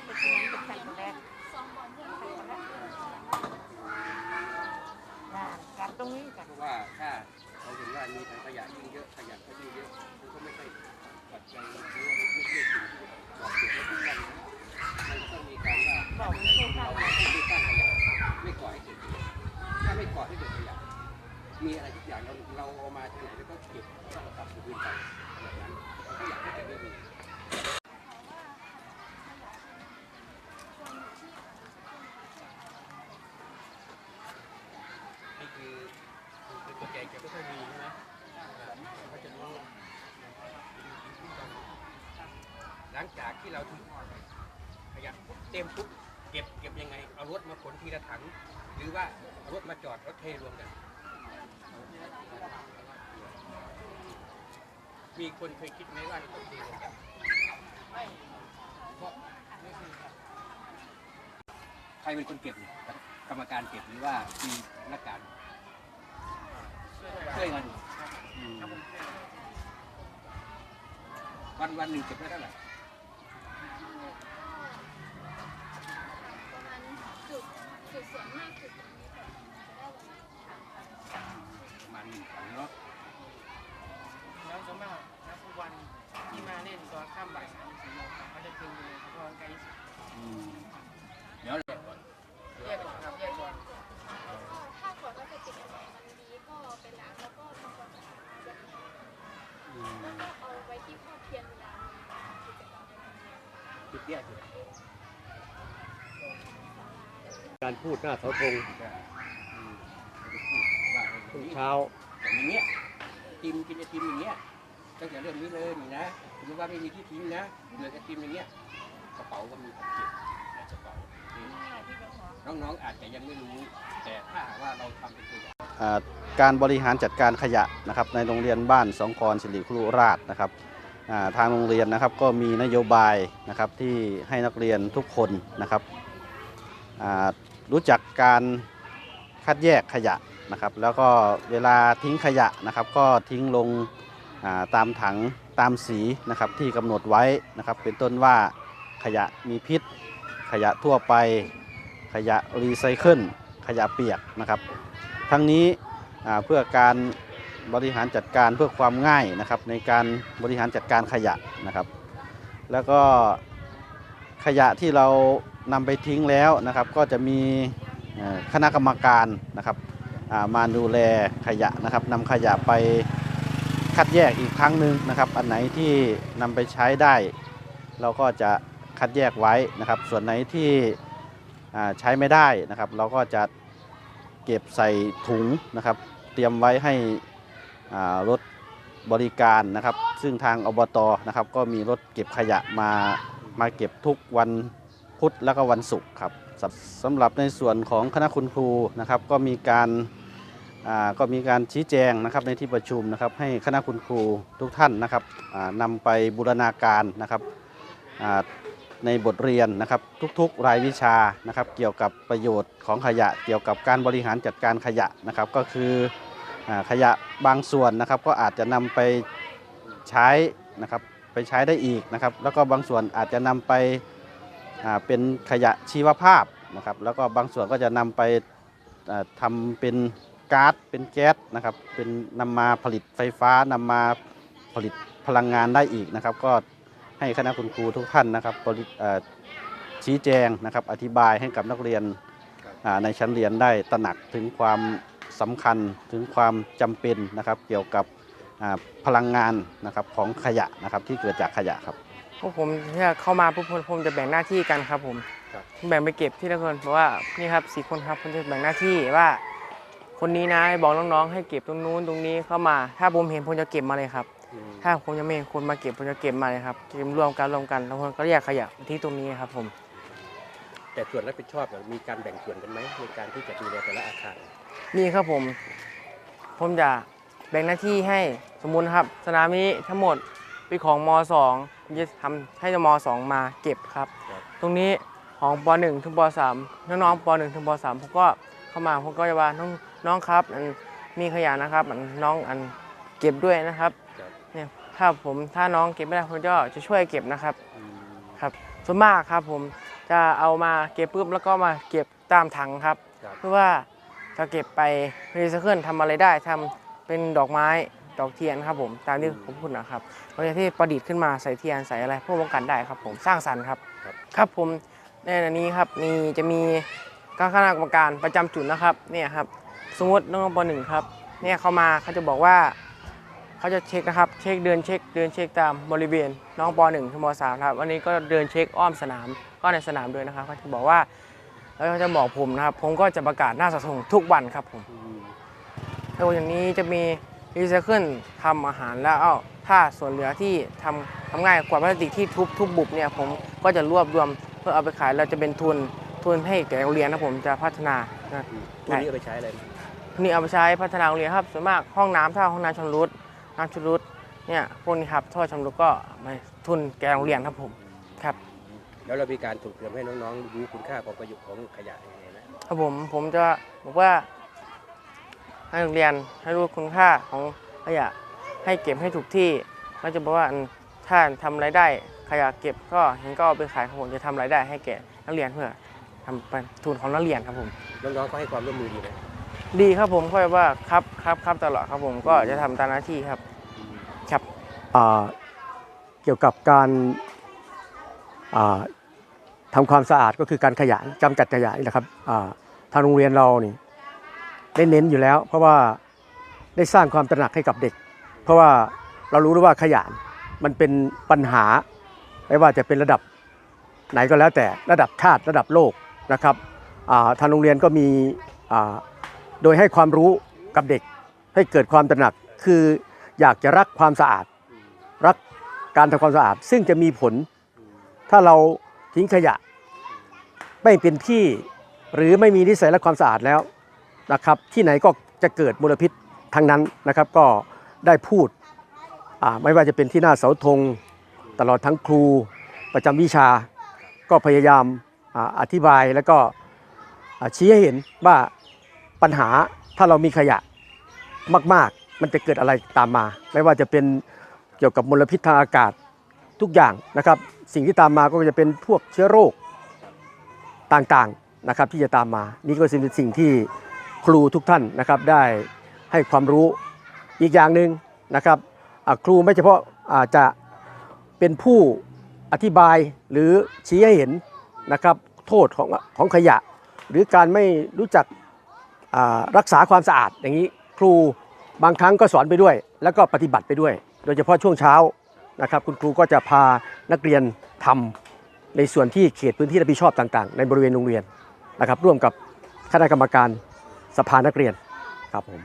กอ่ารตรงนี้กันเพราะว่าถ้าเราเห็นว่ามีถังขยะยิ่งเยอะขยะก็ยิ่งเยอะมันก็ไม่ใช่ปัจจัยหรือว่าไม่ใช่สิ่งที่ตอะโจทย์ทุกท่านนะมันก็ต้องมีการว่า บอกไม่ใช่ค่ะ เราไม่สร้างขยะไม่ก่อให้เกิดขยะถ้าไม่ก่อให้เกิดขยะมีอะไรทุกอย่างเราเราเอามาที่ไหนแล้วก็เก็บแล้วก็กลับคืนไปแบบนั้นขยะก็จะไม่มี นี่คือคือตัวใหญ่จะไม่ค่อยมีใช่ไหมเขาจะรู้ห ลังจากที่เราทิ้งขยะปุ๊บเต็มปุ๊บเก็บเก็บยังไง เอารถมาขนทีละถัง หรือว่าเอารถมาจอดรถเทรวมกัน มีคนเคยคิดไหมว่าจะต้องเทรวมกันเพราะใครเป็นคนเก็บเนี่ยกรรมการเก็บหรือว่ามีนักการช่วยกันวันวันหนึ่งเก็บได้เท่าไหร่ ประมาณจุดจุดส่วนมากจุดตรงนี้ก่อนจะได้ประมาณประมาณหนึ่งถังเนาะ แล้วส่วนมากนักฟุตบอลที่มาเล่นตอนข้ามบ่ายสามสี่โมงครับเขาจะถึงเลยเพราะว่าไกลที่สุด อืมเดี๋ยว แยกก่อนครับแยกก่อน ก็ถ้าขวดพลาสติกอะไรมันดีก็ไปล้างแล้วก็ทำความสะอาดแบบนี้ อืม แล้วก็เอาไว้ที่ข้อเทียนเวลามีกิจกรรมอะไรอย่างเงี้ย จุดเนี้ยจุด การพูดหน้าเสาธงทุกเช้าอย่างเงี้ยกินกินไอติมอย่างเงี้ยตั้งแต่เรื่องนี้เลยนี่นะสมมติว่าไม่มีที่ทิ้งนะเหลือไอติมอย่างเงี้ยกระเป๋าก็มีของเก็บในกระเป๋าน้องๆอาจจะยังไม่รู้ แต่ถ้าหากว่าเราทำเป็นตัวอย่างอ่าการบริหารจัดการขยะนะครับในโรงเรียนบ้านสองคอนสิริครุราชนะครับอ่า ทางโรงเรียนนะครับก็มีนโยบายนะครับที่ให้นักเรียนทุกคนนะครับรู้จักการคัดแยกขยะนะครับแล้วก็เวลาทิ้งขยะนะครับก็ทิ้งลงาตามถังตามสีนะครับที่กำหนดไว้นะครับเป็นต้นว่าขยะมีพิษ ขยะทั่วไป ขยะรีไซเคิลขยะเปียกนะครับ ทั้งนี้เพื่อการ บริหารจัดการเพื่อความง่ายนะครับในการบริหารจัดการขยะนะครับ แล้วก็ขยะที่เรานำไปทิ้งแล้วนะครับ ก็จะมีคณะกรรมการนะครับมาดูแลขยะนะครับนำขยะไปคัดแยกอีกครั้งหนึ่งนะครับ อันไหนที่นำไปใช้ได้ เราก็จะคัดแยกไว้นะครับ ส่วนไหนที่ใช้ไม่ได้นะครับ เราก็จะเก็บใส่ถุงนะครับ เตรียมไว้ให้ รถบริการนะครับ ซึ่งทางอบตนะครับ ก็มีรถเก็บขยะมามาเก็บทุกวันพุธแล้วก็วันศุกร์ครับสำสำหรับในส่วนของคณะคุณครูนะครับ ก็มีการก็มีการชี้แจงนะครับในที่ประชุมนะครับ ให้คณะคุณครูทุกท่านนะครับนำไปบูรณาการนะครับในบทเรียนนะครับทุกๆ รายวิชานะครับ เกี่ยวกับประโยชน์ของขยะ เกี่ยวกับการบริหารจัดการขยะนะครับ ก็คือ ขยะบางส่วนนะครับก็อาจจะนำไปใช้นะครับไปใช้ได้อีกนะครับ แล้วก็บางส่วนอาจจะนำไปเป็นขยะชีวภาพนะครับ แล้วก็บางส่วนก็จะนำไปอ่าทำเป็นก๊าซเป็นแก๊สนะครับ เป็นนำมาผลิตไฟฟ้านำมาผลิตพลังงานได้อีกนะครับ ก็ให้คณะคุณครูทุกท่านนะครับชี้แจงนะครับอธิบายให้กับนักเรียนในชั้นเรียนได้ตระหนักถึงความ สำคัญถึงความจำเป็นนะครับ เกี่ยวกับอ่าพลังงานนะครับของขยะนะครับที่เกิดจากขยะครับพวกผมถ้าเข้ามาปุ๊บผมผมจะแบ่งหน้าที่กันครับผมแบ่งไปเก็บที่ละคนเพราะว่านี่ครับสี่คนครับผมจะแบ่งหน้าที่ว่า คนนี้นะบอกน้องๆ ให้เก็บตรงนู้นตรงนี้เข้ามา ถ้าผมเห็นผมจะเก็บมาเลยครับ ถ้าผมยังไม่เห็นคนมาเก็บผมจะเก็บมาเลยครับเก็บรวมกันรวมกันแล้วคนก็แยกขยะมาที่ตรงนี้ครับผม แต่ส่วนรับผิดชอบเนี่ยมีการแบ่งส่วนกันไหมในการที่จะดูแลแต่ละอาคารนี่ครับผม ผมจะแบ่งหน้าที่ให้สมมุตินะครับ สนามนี้ทั้งหมดเป็นของม .2 ผมจะทำให้ม .2 มาเก็บครับ ครับ ตรงนี้ของป .1 ถึงป .3 น้องๆป .1 ถึงป .3 ผมก็เข้ามาผมก็จะว่าน้องน้องครับอันมีขยะนะครับอันน้องอันเก็บด้วยนะครับครับเนี่ยถ้าผมถ้าน้องเก็บไม่ได้ผมก็จะช่วยเก็บนะครับ อืมครับส่วนมากครับผม จะเอามาเก็บปุ๊บแล้วก็มาเก็บตามถังครับ ครับ เพื่อว่าจะเก็บไปรีไซเคิลทำอะไรได้ทำเป็นดอกไม้ดอกเทียนครับผมตามที่ผมพูดนะครับเราจะที่ประดิษฐ์ขึ้นมาใส่เทียนใส่อะไรเพื่อป้องกันได้ครับผมสร้างสรรค์ครับ ครับ ครับผมในอันนี้ครับมีจะมีคณะกรรมการประจำจุดนะครับเนี่ยครับ สมมติน้องปหนึ่งครับเนี่ยเขามาเขาจะบอกว่า เขาจะเช็คนะครับ เช็คเดินเช็คเดินเช็คตามบริเวณน้องปหนึ่งถึงมสามครับวันนี้ก็เดินเช็คอ้อมสนามก็ในสนามด้วยนะครับเขาจะบอกว่าแล้วเขาจะบอกผมนะครับ ผมก็จะประกาศหน้าเสาธงทุกวันครับผมอืมแล้วอย่างนี้จะมีรีไซเคิลทำอาหารแล้วเอ้าถ้าส่วนเหลือที่ทำทำง่ายกว่าพลาสติกที่ทุบทุบบุบเนี่ยผมก็จะรวบรวมเพื่อเอาไปขายแล้วจะเป็นทุนทุนให้แก่โรงเรียนนะผมจะพัฒนานะอืมตัวนี้เอาไปใช้อะไรนี่เอาไปใช้พัฒนาโรงเรียนครับส่วนมากห้องน้ำถ้าห้องน้ำชำรุด น้ำชำรุดเนี่ยพวกนี้ครับท่อชำรุดก็มาทุนแก่โรงเรียนครับผมครับ แล้วเรามีการส่งเสริมให้น้องๆรู้คุณค่าของประโยชน์ของขยะยังไงนะครับผมผมจะบอกว่าให้โรงเรียนให้รู้คุณค่าของขยะให้เก็บให้ถูกที่แล้วจะบอกว่าอันถ้าทำรายได้ขยะเก็บก็เห็นก็เอาไปขายครับผมจะทำรายได้ให้แก่นักเรียนเพื่อทำเป็นทุนของนักเรียนครับผมน้องๆก็ให้ความร่วมมือดีไหม ดีครับผมค่อยว่าครับครับครับตลอดครับผมก็จะทำตามหน้าที่ครับครับเกี่ยวกับการอ่าทำความสะอาดก็คือการขยะกำจัดขยะนี่นะครับทางโรงเรียนเรานี่ได้เน้นอยู่แล้ว เพราะว่าได้สร้างความตระหนักให้กับเด็ก เพราะว่าเรารู้แล้วว่าขยะมันเป็นปัญหาไม่ว่าจะเป็นระดับไหนก็แล้วแต่ระดับชาติระดับโลกนะครับทางโรงเรียนก็มี โดยให้ความรู้กับเด็กให้เกิดความตระหนักคืออยากจะรักความสะอาด รักการทำความสะอาด ซึ่งจะมีผล ถ้าเราทิ้งขยะ ไม่เป็นที่หรือไม่มีนิสัยและความสะอาดแล้วนะครับ ที่ไหนก็จะเกิดมลพิษทั้งนั้นนะครับ ก็ได้พูดอ่าไม่ว่าจะเป็นที่หน้าเสาธง ตลอดทั้งครูประจำวิชา ก็พยายามอาอธิบายแล้วก็อ่าชี้ให้เห็นว่า ปัญหาถ้าเรามีขยะมาก ๆ มันจะเกิดอะไรตามมา ไม่ว่าจะเป็นเกี่ยวกับมลพิษทางอากาศทุกอย่างนะครับ สิ่งที่ตามมาก็จะเป็นพวกเชื้อโรคต่างๆนะครับที่จะตามมา นี่ก็เป็นสิ่งที่ครูทุกท่านนะครับได้ให้ความรู้อีกอย่างหนึ่งนะครับครูไม่เฉพาะอาจจะเป็นผู้อธิบายหรือชี้ให้เห็นนะครับโทษของของขยะ หรือการไม่รู้จัก รักษาความสะอาดอย่างนี้ครูบางครั้งก็สอนไปด้วย แล้วก็ปฏิบัติไปด้วย โดยเฉพาะช่วงเช้านะครับคุณครูก็จะพานักเรียนทำในส่วนที่เขตพื้นที่รับผิดชอบต่างๆ ในบริเวณโรงเรียนนะครับร่วมกับคณะกรรมการสภานักเรียนครับผม